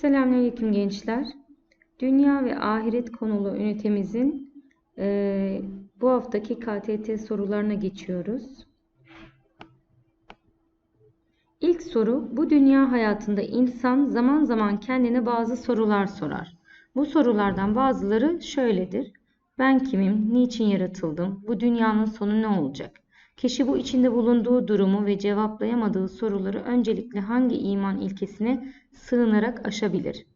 Selamünaleyküm gençler. Dünya ve ahiret konulu ünitemizin e, bu haftaki KTT sorularına geçiyoruz. İlk soru, bu dünya hayatında insan zaman zaman kendine bazı sorular sorar. Bu sorulardan bazıları şöyledir. Ben kimim? Niçin yaratıldım? Bu dünyanın sonu ne olacak? Kişi bu içinde bulunduğu durumu ve cevaplayamadığı soruları öncelikle hangi iman ilkesine sığınarak aşabilir?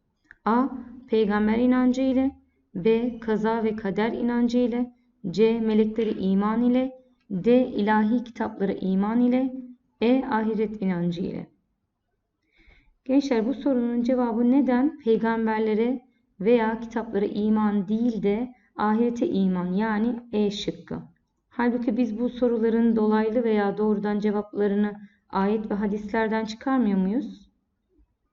A. Peygamber inancı ile B. Kaza ve kader inancı ile C. Melekleri iman ile D. ilahi kitaplara iman ile E. Ahiret inancı ile Gençler bu sorunun cevabı neden peygamberlere veya kitaplara iman değil de ahirete iman yani E şıkkı. Halbuki biz bu soruların dolaylı veya doğrudan cevaplarını ayet ve hadislerden çıkarmıyor muyuz?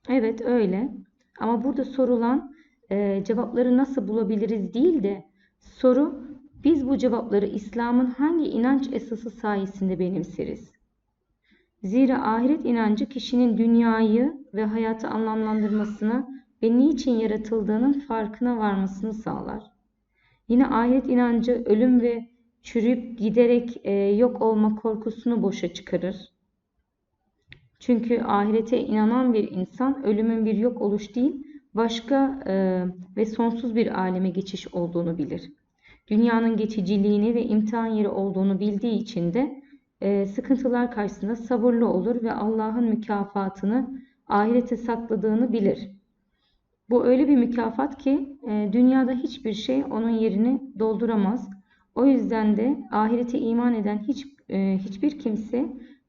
Evet öyle. Ama burada sorulan e, cevapları nasıl bulabiliriz değil de soru biz bu cevapları İslam'ın hangi inanç esası sayesinde benimseriz? Zira ahiret inancı kişinin dünyayı ve hayatı anlamlandırmasına ve niçin yaratıldığının farkına varmasını sağlar. Yine ahiret inancı ölüm ve çürüyüp giderek e, yok olma korkusunu boşa çıkarır. Çünkü ahirete inanan bir insan ölümün bir yok oluş değil, başka e, ve sonsuz bir aleme geçiş olduğunu bilir. Dünyanın geçiciliğini ve imtihan yeri olduğunu bildiği için de e, sıkıntılar karşısında sabırlı olur ve Allah'ın mükafatını ahirete sakladığını bilir. Bu öyle bir mükafat ki e, dünyada hiçbir şey onun yerini dolduramaz. O yüzden de ahirete iman eden hiç e, hiçbir kimse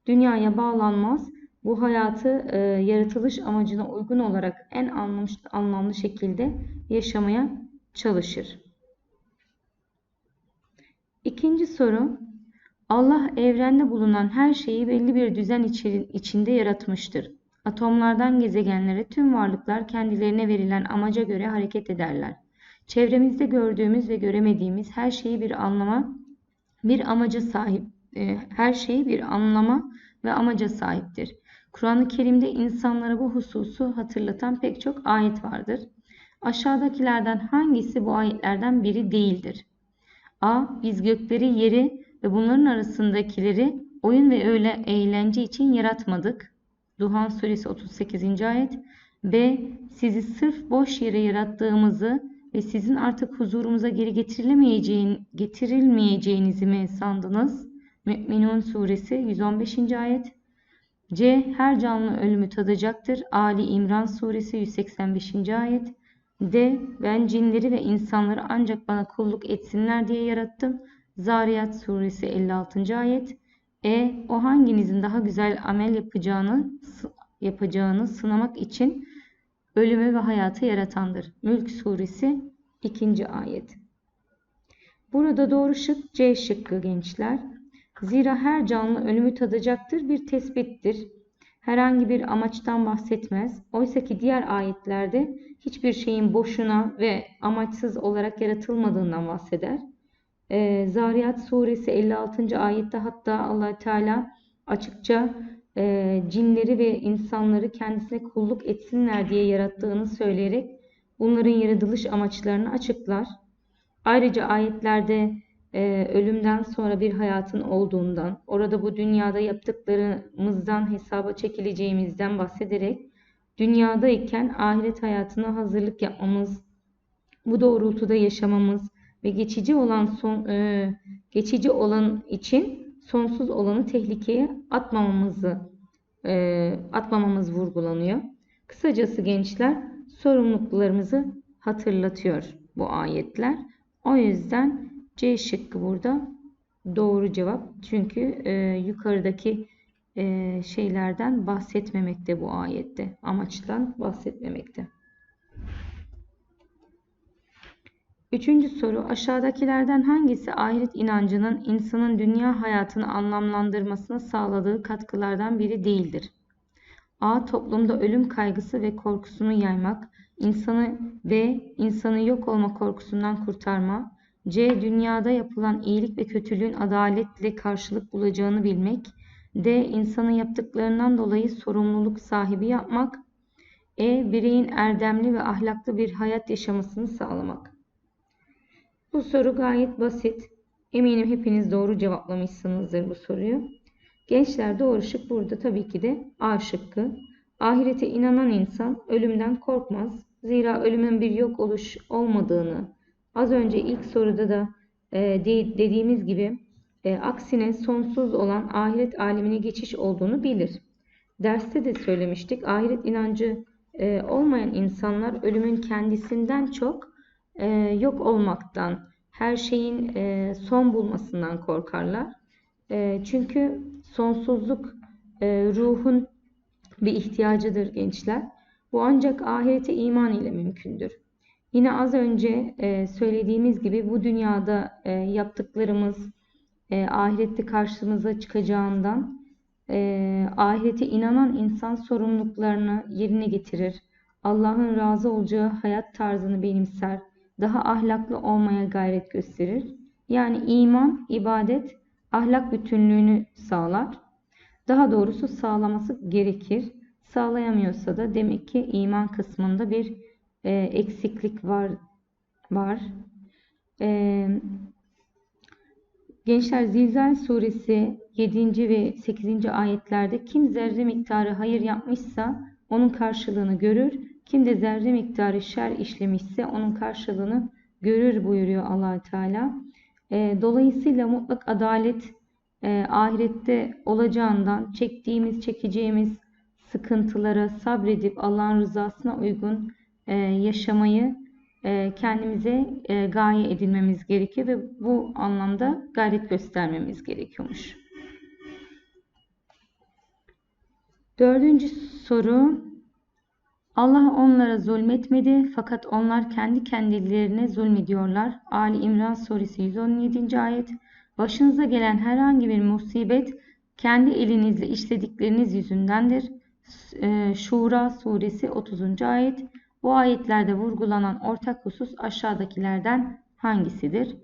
dünyaya bağlanmaz. Bu hayatı e, yaratılış amacına uygun olarak en anlamlı, anlamlı şekilde yaşamaya çalışır. İkinci soru. Allah evrende bulunan her şeyi belli bir düzen içinde yaratmıştır. Atomlardan gezegenlere tüm varlıklar kendilerine verilen amaca göre hareket ederler. Çevremizde gördüğümüz ve göremediğimiz her şeyi bir anlama, bir amaca sahip, e, her şey bir anlama ve amaca sahiptir. Kur'an-ı Kerim'de insanlara bu hususu hatırlatan pek çok ayet vardır. Aşağıdakilerden hangisi bu ayetlerden biri değildir? A. Biz gökleri, yeri ve bunların arasındakileri oyun ve öyle eğlence için yaratmadık. Duhan suresi 38. ayet. B. Sizi sırf boş yere yarattığımızı ve sizin artık huzurumuza geri getirilemeyeceğin, getirilmeyeceğinizi mi sandınız? Mü'minun suresi 115. ayet. C. Her canlı ölümü tadacaktır. Ali İmran suresi 185. ayet. D. Ben cinleri ve insanları ancak bana kulluk etsinler diye yarattım. Zariyat suresi 56. ayet. E. O hanginizin daha güzel amel yapacağını yapacağını sınamak için ölümü ve hayatı yaratandır. Mülk suresi 2. ayet. Burada doğru şık C şıkkı gençler. Zira her canlı ölümü tadacaktır bir tespittir. Herhangi bir amaçtan bahsetmez. Oysa ki diğer ayetlerde hiçbir şeyin boşuna ve amaçsız olarak yaratılmadığından bahseder. Ee, Zariyat suresi 56. ayette hatta allah Teala açıkça e, cinleri ve insanları kendisine kulluk etsinler diye yarattığını söyleyerek bunların yaratılış amaçlarını açıklar. Ayrıca ayetlerde e, ölümden sonra bir hayatın olduğundan, orada bu dünyada yaptıklarımızdan hesaba çekileceğimizden bahsederek dünyadayken ahiret hayatına hazırlık yapmamız, bu doğrultuda yaşamamız ve geçici olan son e, geçici olan için sonsuz olanı tehlikeye atmamamızı e, atmamamız vurgulanıyor. Kısacası gençler sorumluluklarımızı hatırlatıyor bu ayetler. O yüzden C şıkkı burada doğru cevap. Çünkü e, yukarıdaki e, şeylerden bahsetmemekte bu ayette. Amaçtan bahsetmemekte. Üçüncü soru aşağıdakilerden hangisi ahiret inancının insanın dünya hayatını anlamlandırmasına sağladığı katkılardan biri değildir? A. Toplumda ölüm kaygısı ve korkusunu yaymak. insanı B. insanı yok olma korkusundan kurtarma. C. Dünyada yapılan iyilik ve kötülüğün adaletle karşılık bulacağını bilmek. D. insanın yaptıklarından dolayı sorumluluk sahibi yapmak. E. Bireyin erdemli ve ahlaklı bir hayat yaşamasını sağlamak. Bu soru gayet basit. Eminim hepiniz doğru cevaplamışsınızdır bu soruyu. Gençler doğru şık burada tabii ki de A şıkkı. Ahirete inanan insan ölümden korkmaz. Zira ölümün bir yok oluş olmadığını az önce ilk soruda da e, de, dediğimiz gibi e, aksine sonsuz olan ahiret alemine geçiş olduğunu bilir. Derste de söylemiştik ahiret inancı e, olmayan insanlar ölümün kendisinden çok e, yok olmaktan, her şeyin e, son bulmasından korkarlar. E, çünkü sonsuzluk e, ruhun bir ihtiyacıdır gençler. Bu ancak ahirete iman ile mümkündür. Yine az önce e, söylediğimiz gibi bu dünyada e, yaptıklarımız e, ahirette karşımıza çıkacağından e, ahirete inanan insan sorumluluklarını yerine getirir. Allah'ın razı olacağı hayat tarzını benimser. Daha ahlaklı olmaya gayret gösterir. Yani iman, ibadet, ahlak bütünlüğünü sağlar. Daha doğrusu sağlaması gerekir. Sağlayamıyorsa da demek ki iman kısmında bir e, eksiklik var. var. E, Gençler Zilzal suresi 7. ve 8. ayetlerde kim zerre miktarı hayır yapmışsa onun karşılığını görür. Kim de zerre miktarı şer işlemişse onun karşılığını görür buyuruyor allah Teala. E, dolayısıyla mutlak adalet e, ahirette olacağından çektiğimiz, çekeceğimiz sıkıntılara sabredip Allah'ın rızasına uygun e, yaşamayı e, kendimize e, gaye edinmemiz gerekiyor ve bu anlamda gayret göstermemiz gerekiyormuş. Dördüncü soru. Allah onlara zulmetmedi fakat onlar kendi kendilerine zulmediyorlar. Ali İmran suresi 117. ayet. Başınıza gelen herhangi bir musibet kendi elinizle işledikleriniz yüzündendir. E, Şura suresi 30. ayet. Bu ayetlerde vurgulanan ortak husus aşağıdakilerden hangisidir?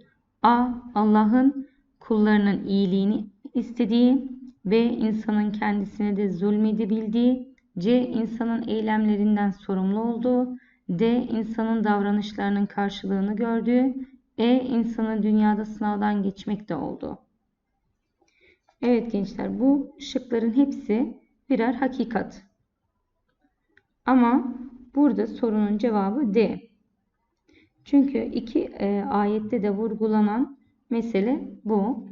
A. Allah'ın kullarının iyiliğini istediği. B. insanın kendisine de zulmedebildiği. C. insanın eylemlerinden sorumlu olduğu. D. insanın davranışlarının karşılığını gördüğü. E. insanın dünyada sınavdan geçmekte olduğu. Evet gençler bu şıkların hepsi birer hakikat. Ama Burada sorunun cevabı D. Çünkü iki e, ayette de vurgulanan mesele bu.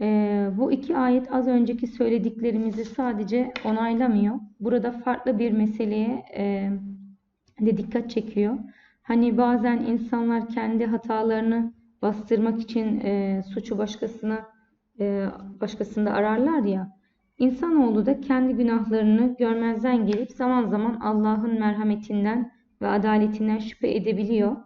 E, bu iki ayet az önceki söylediklerimizi sadece onaylamıyor. Burada farklı bir meseleye e, de dikkat çekiyor. Hani bazen insanlar kendi hatalarını bastırmak için e, suçu başkasına e, başkasında ararlar ya. İnsanoğlu da kendi günahlarını görmezden gelip zaman zaman Allah'ın merhametinden ve adaletinden şüphe edebiliyor.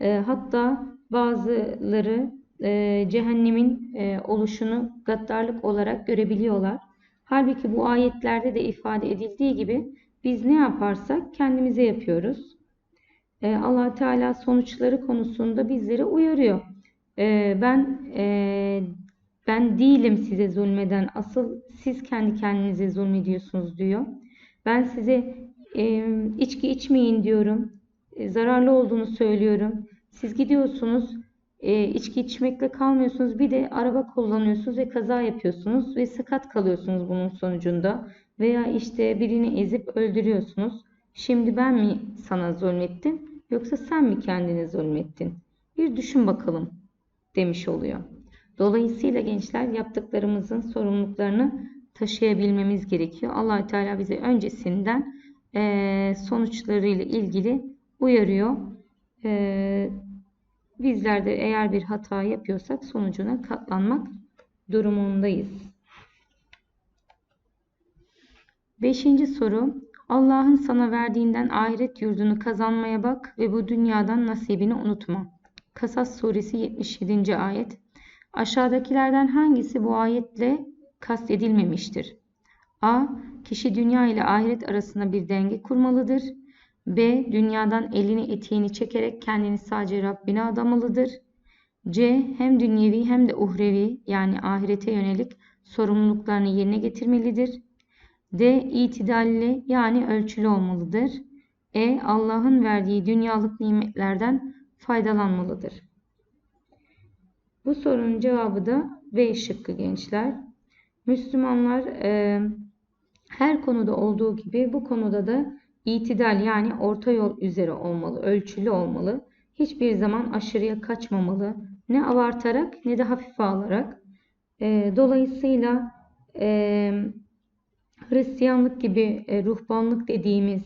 E, hatta bazıları e, cehennemin e, oluşunu gaddarlık olarak görebiliyorlar. Halbuki bu ayetlerde de ifade edildiği gibi biz ne yaparsak kendimize yapıyoruz. E, allah Teala sonuçları konusunda bizleri uyarıyor. E, ben e, ben değilim size zulmeden. Asıl siz kendi kendinize zulmediyorsunuz diyor. Ben size e, içki içmeyin diyorum. E, zararlı olduğunu söylüyorum. Siz gidiyorsunuz e, içki içmekle kalmıyorsunuz. Bir de araba kullanıyorsunuz ve kaza yapıyorsunuz ve sakat kalıyorsunuz bunun sonucunda. Veya işte birini ezip öldürüyorsunuz. Şimdi ben mi sana zulmettim yoksa sen mi kendini zulmettin? Bir düşün bakalım demiş oluyor. Dolayısıyla gençler yaptıklarımızın sorumluluklarını taşıyabilmemiz gerekiyor. allah Teala bize öncesinden e, sonuçlarıyla ilgili uyarıyor. E, bizler de eğer bir hata yapıyorsak sonucuna katlanmak durumundayız. Beşinci soru. Allah'ın sana verdiğinden ahiret yurdunu kazanmaya bak ve bu dünyadan nasibini unutma. Kasas suresi 77. ayet. Aşağıdakilerden hangisi bu ayetle kastedilmemiştir? A. Kişi dünya ile ahiret arasında bir denge kurmalıdır. B. Dünyadan elini eteğini çekerek kendini sadece Rabbine adamalıdır. C. Hem dünyevi hem de uhrevi yani ahirete yönelik sorumluluklarını yerine getirmelidir. D. İtidalli yani ölçülü olmalıdır. E. Allah'ın verdiği dünyalık nimetlerden faydalanmalıdır. Bu sorunun cevabı da B şıkkı gençler. Müslümanlar e, her konuda olduğu gibi bu konuda da itidal yani orta yol üzere olmalı, ölçülü olmalı. Hiçbir zaman aşırıya kaçmamalı. Ne abartarak ne de hafife alarak. E, dolayısıyla e, Hristiyanlık gibi e, ruhbanlık dediğimiz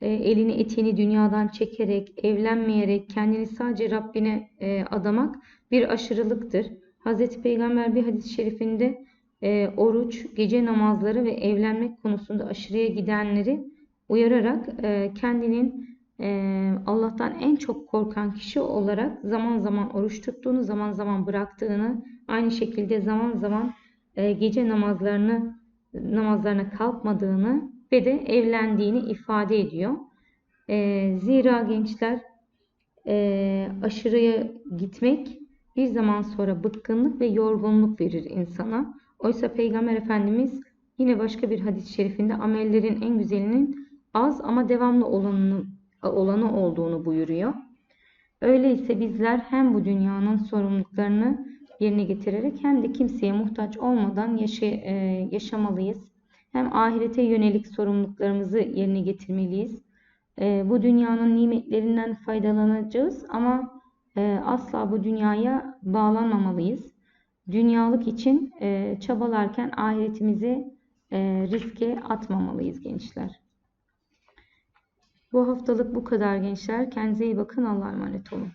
e, elini eteğini dünyadan çekerek, evlenmeyerek, kendini sadece Rabbine e, adamak bir aşırılıktır. Hz. Peygamber bir hadis-i şerifinde e, oruç, gece namazları ve evlenmek konusunda aşırıya gidenleri uyararak e, kendinin e, Allah'tan en çok korkan kişi olarak zaman zaman oruç tuttuğunu, zaman zaman bıraktığını, aynı şekilde zaman zaman e, gece namazlarını namazlarına kalkmadığını ve de evlendiğini ifade ediyor. E, zira gençler e, aşırıya gitmek bir zaman sonra bıkkınlık ve yorgunluk verir insana. Oysa Peygamber Efendimiz yine başka bir hadis-i şerifinde amellerin en güzelinin az ama devamlı olanı, olanı olduğunu buyuruyor. Öyleyse bizler hem bu dünyanın sorumluluklarını yerine getirerek hem de kimseye muhtaç olmadan yaşa, e, yaşamalıyız. Hem ahirete yönelik sorumluluklarımızı yerine getirmeliyiz. E, bu dünyanın nimetlerinden faydalanacağız ama e, asla bu dünyaya bağlanmamalıyız. Dünyalık için e, çabalarken ahiretimizi e, riske atmamalıyız gençler. Bu haftalık bu kadar gençler. Kendinize iyi bakın. Allah'a emanet olun.